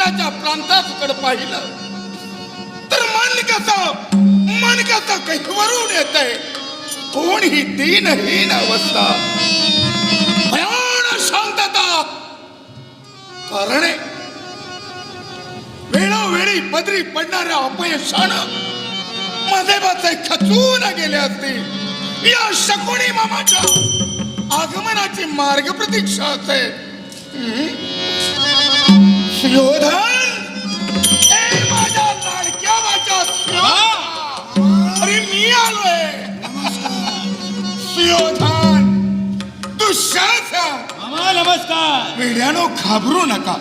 दुसऱ्याच्या प्रांताकडे पाहिलं तर मन कसं मन कसं कैकवरून येत कोण ही तीनहीन अवस्था. भयान शांतता. करणे. वेळोवेळी पदरी पडणाऱ्या अपयशानं माझे बाचे खचून गेले असतील. या शकुणी मामाच्या आगमनाची मार्ग प्रतीक्षा असेल. अरे मी आलोय सुयोधन दुःशासन मामा नमस्कार वेड्यानो घाबरू नका.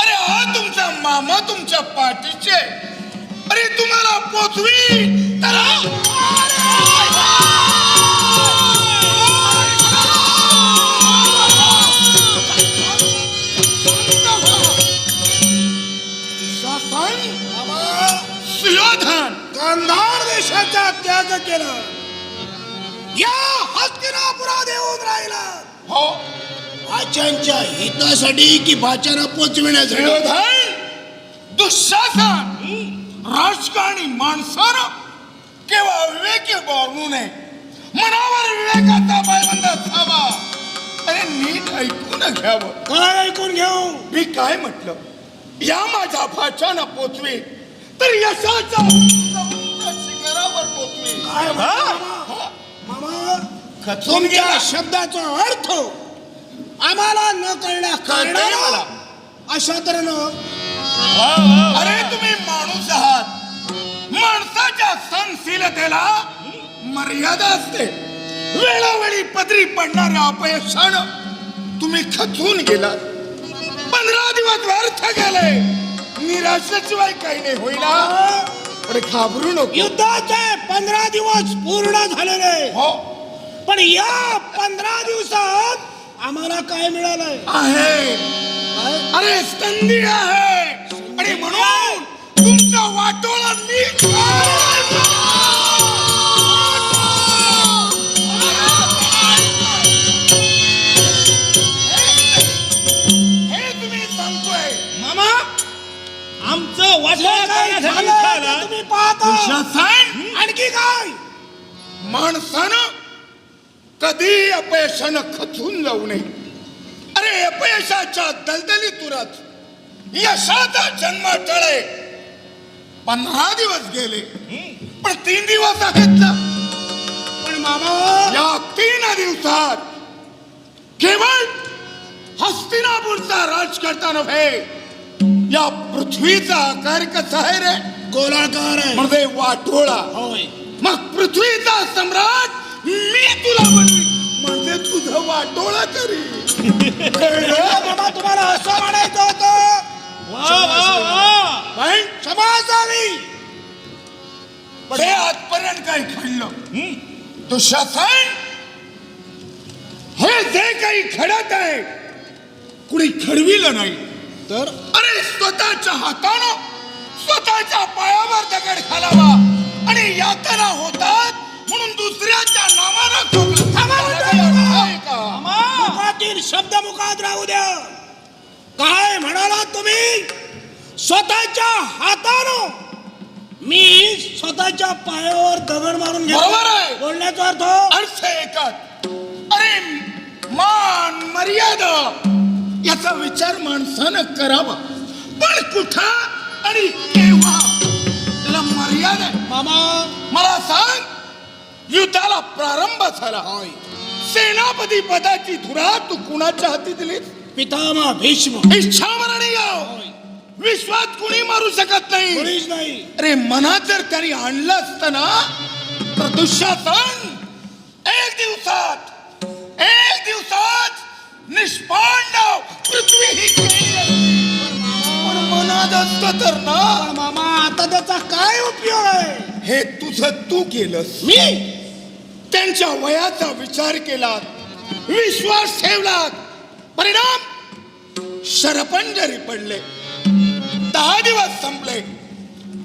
अरे हा तुमचा मामा तुमच्या पाठीचे. अरे तुम्हाला पोचवी तर देशाचा त्याग केला. या हस्तिनापुरात येऊन राहिला. हो. भाच्यांच्या हितासाठी की भाच्यांना पोचविण्यासाठी? दुःशासन राजकारणी माणसानं केव्हा विवेकी बोलू नये. मनावर विवेकाचा पायबंद असावा. अरे नीट ऐकून घ्यावं. काय ऐकून घेऊ? मी काय म्हटलं? या माझ्या भाच्यानं पोचवे तर यशाच्या काय मामा? मामा तुमच्या शब्दाचा अर्थ आम्हाला न कळल्या कळतंय मला. कारणानं अशा तऱ्हेनं अरे तुम्ही माणूस आहात. माणसाच्या सहनशीलतेला मर्यादा असते. वेळोवेळी पदरी पडणाऱ्या अपयशानं तुम्ही खचून गेलात. पंधरा दिवस व्यर्थ गेले. निराशेशिवाय काही नाही होईना. पण घाबरू नको. युद्धाचे पंधरा दिवस पूर्ण झालेले. हो. पण या पंधरा दिवसात आम्हाला काय मिळालंय? आहे. अरे संधी आहे. आणि म्हणून तुमचा वाटोळा मी करण्यासाठी इथं आला. तुम्ही पाहता. आणखी काय? माणसानं कधी अपयशानं खचून जाऊ नये. अरे अपयशाच्या दलदलीतूनच यशाचा जन्म टळे पंधरा दिवस गेले. पण तीन दिवस ना पण मामा या तीन दिवसात केवळ हस्तिनापूरचा राजकर्ता नव्हे. या पृथ्वीचा आकार कसा आहे रे? गोलाकार आहे. म्हणजे वाटोळा. होय. मग पृथ्वीचा सम्राट मी तुला बनवी म्हणजे तुझं वाटोळा करी कळलं? मामा तुम्हाला असं म्हणायचं होतं. वा वा वा. पण क्षमा असावी. हे आजपर्यंत काय घडलं? दुःशासन हे जे काही घडत आहे कुणी घडविलं नाही. तर? स्वतःच्या हातानं स्वतःच्या पायावर दगड घालावा. आणि यातना होतात म्हणून दुसऱ्याच्या नावानं शब्द मुखात राहू द्या. काय म्हणाला तुम्ही? स्वतःच्या हातानं मी स्वतःच्या पायावर दगड मारून. बरोबर आहे. बोलण्याचा अर्थ? अर्थ एकच अरे मान मर्यादा. याचा विचार माणसानं करावा. पण कुठं? आणि केव्हा? त्याला मर्यादा आहे. मामा. मला सांग युद्धाला प्रारंभ झाला. सेनापती पदाची धुरा तू कुणाच्या हाती दिलीस? पितामह भीष्म. इच्छामरणीय विश्वात कुणी मारू शकत नाही? कोणीच नाही. अरे मनात जर त्यांनी आणलं असतं ना तर दुःशासन एक दिवसात एक दिवसात हे तुझं तू केलंस. मी? त्यांच्या वयाचा विचार केला विश्वास ठेवला परिणाम शरपंजरी पडले. दहा दिवस संपले.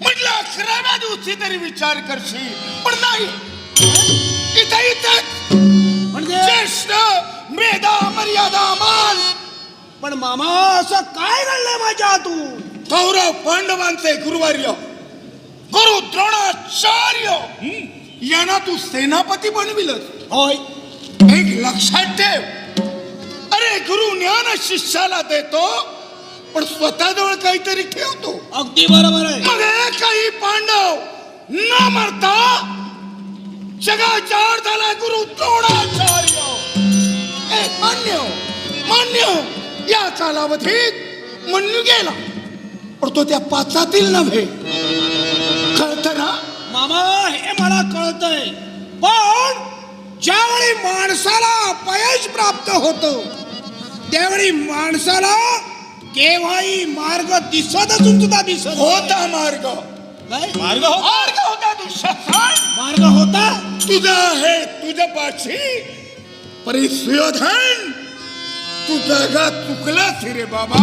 म्हटलं अकराव्या दिवशी तरी विचार करशील. पण नाही. इथं इथं म्हणजे? ज्येष्ठ मेधा मर्यादा मान पण मामा असं काय घडलंय माझ्या हातून? कौरव पांडवांचे गुरुवार्य. गुरु द्रोणाचार्य. यांना तू सेनापती बनविलस. होय. एक लक्षात ठेव. अरे गुरु ज्ञान शिष्याला देतो पण स्वतःजवळ काहीतरी ठेवतो. अगदी बरोबर आहे. मग एकही पांडव न मरता जगाच्या झाला गुरु द्रोणाचार्य. ए, मान्य मान्य या कालावधीत मन्यू गेला पण तो त्या पाचातील नव्हे. हे मला कळतंय. पण ज्यावेळी माणसाला अपयश प्राप्त होतो त्यावेळी माणसाला केव्हाही मार्ग दिसतच सुद्धा दिसत होता मार्ग. काय? मार्ग हो मार्ग होता दुःशासन. मार्ग होता? तुझा आहे तुझ्या पाठी परी सुयोधन तू जागा चुकलास रे बाबा.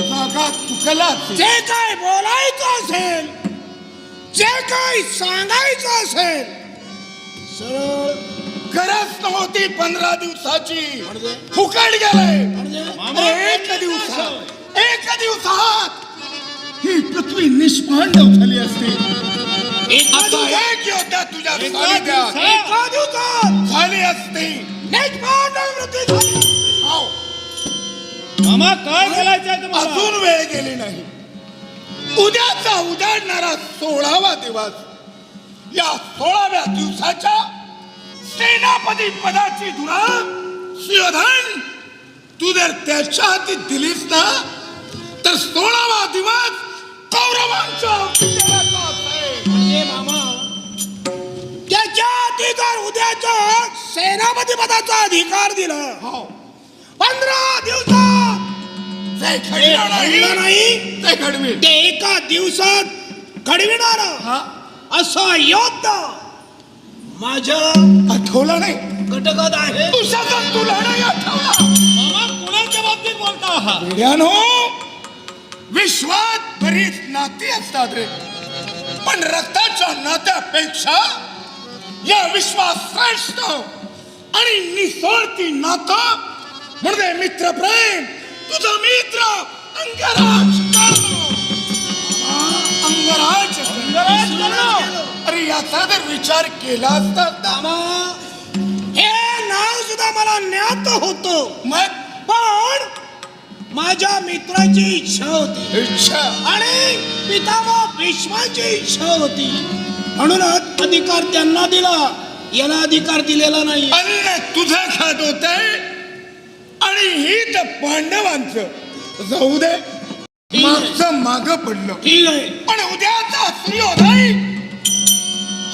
जागा चुकलास जे काय बोलायचं असेल जे काय सांगायचं असेल सरळ. गरज नव्हती पंधरा दिवसाची. म्हणजे? फुकट गेलाय. म्हणजे? अरे एक दिवसात. एक दिवसात. ही पृथ्वी निष्पांडव झाली असती. एका आता दिवसात. एक योद्धा तुझ्या सानिध्यात दिवसात? एका दिवसात. झाली असती. निष्पांडव वृत्ती झाली. हाव. मामा काय अजून वेळ गेली नाही. उद्याचा उजाडणारा सोळावा दिवस या सोळाव्या दिवसाच्या सेनापती पदाची धुरा सुयोधन तू जर त्याच्या हाती दिलीस ना तर सोळावा दिवस कौरवांच्या. म्हणजे मामा त्याच्या हाती जर उद्याच्या सेनापती पदाचा अधिकार दिला हो. पंधरा दिवसात जे घडलं नाही घडलं नाही? ते घडवी ते एका दिवसात घडविणार हा. असा योद्धा माझ्या आठवलं नाही. घटकात आहे. तुझ्या तुला नाही आठवला. मामा कोणाच्या बाबतीत बोलता आहात? वेड्यानो विश्वात बरीच नाती असतात रे. पण रक्ताच्या नात्यापेक्षा या विश्वात श्रेष्ठ आणि निसोडती नातं म्हणजे मित्र प्रेम तुझा मित्र अंगराज अंगराज? अंगराज. अरे याचा जर विचार केला असता मामा हे नाव सुद्धा मला ज्ञात होतो. मग? पण माझ्या मित्राची इच्छा होती. इच्छा? आणि पितामह भीष्माची इच्छा होती. म्हणूनच अधिकार त्यांना दिला. याला अधिकार दिलेला नाही. अन्न तुझं खात होत? आणि ही तर पांडवांचं. जाऊ दे. मागचं माग पडलं. ठीक आहे. पण उद्याचा सूर्योदय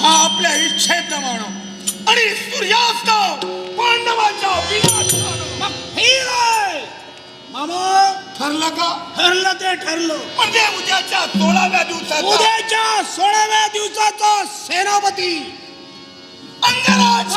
हा आपल्या इच्छेप्रमाणे आणि सूर्यास्त पांडवांच्या मामा ठरलं का? ठरलं ते ठरलं. म्हणजे उद्याच्या सोळाव्या दिवसाचा उद्याच्या सोळाव्या दिवसाचा सेनापती. अंगराज!